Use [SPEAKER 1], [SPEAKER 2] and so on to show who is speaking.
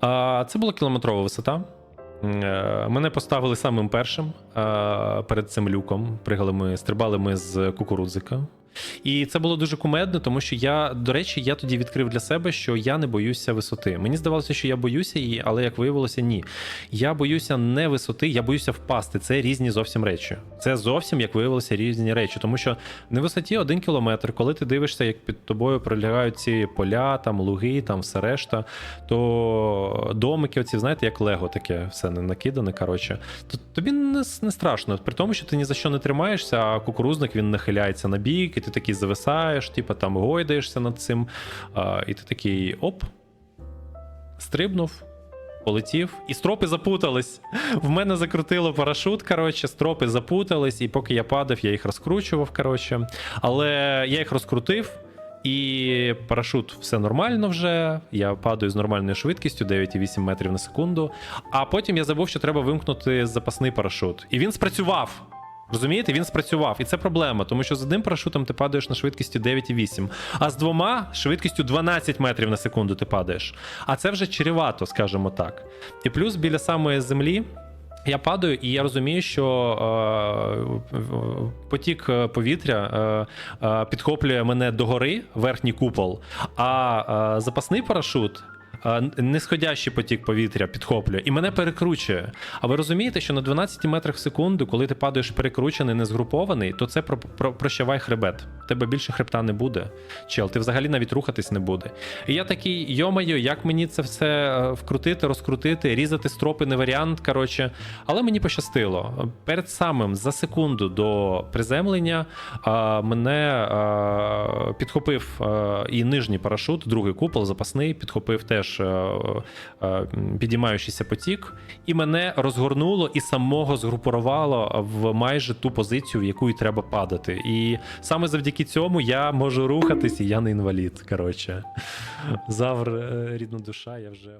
[SPEAKER 1] А, Це була кілометрова висота. Е, Мене поставили самим першим перед цим люком. Пригали ми, стрибали ми з кукурудзика. І це було дуже кумедно, тому що я, до речі, я тоді відкрив для себе, що я не боюся висоти. Мені здавалося, що я боюся її, але як виявилося, ні. Я боюся не висоти, я боюся впасти. Це різні зовсім речі. Це зовсім, як виявилося, різні речі. Тому що на висоті один кілометр, коли ти дивишся, як під тобою пролягають ці поля, там луги, там все решта, то домики, оці, знаєте, як Лего таке все не накидане. Коротше, то тобі не, не страшно. При тому, що ти ні за що не тримаєшся, а кукурузник він нахиляється на бік, і ти такий зависаєш, типу там гойдаєшся над цим. А, і ти такий оп, стрибнув. Полетів, і стропи запутались. В мене закрутило парашут. Коротше, стропи запутались, і поки я падав, я їх розкручував. Коротше. Але я їх розкрутив, і парашут все нормально вже. Я падаю з нормальною швидкістю 9,8 метрів на секунду. А потім я забув, що треба вимкнути запасний парашут. І він спрацював. Розумієте, він спрацював, і це проблема, тому що з одним парашутом ти падаєш на швидкості 9,8, а з двома швидкістю 12 метрів на секунду ти падаєш. А це вже чревато, скажімо так. І плюс біля самої землі. Я падаю, і я розумію, що е, потік е, повітря е, е, підхоплює мене догори, верхній купол, а е, запасний парашут. Нисходящий потік повітря підхоплює і мене перекручує. А ви розумієте, що на 12 метрах в секунду, коли ти падаєш перекручений, не згрупований, то це про, про, прощавай хребет. Тебе більше хребта не буде. Чел, ти взагалі навіть рухатись не буде. І я такий, йомаю, як мені це все е, вкрутити, розкрутити, різати стропи не варіант. Коротше, але мені пощастило. Перед самим за секунду до приземлення мене підхопив і нижній парашут, другий купол, запасний, підхопив теж а, а, підіймаючийся потік, і мене розгорнуло і самого згрупувало в майже ту позицію, в яку і треба падати. І саме завдяки цьому я можу рухатись, і я не інвалід. Коротше, завр е, рідна душа, я вже.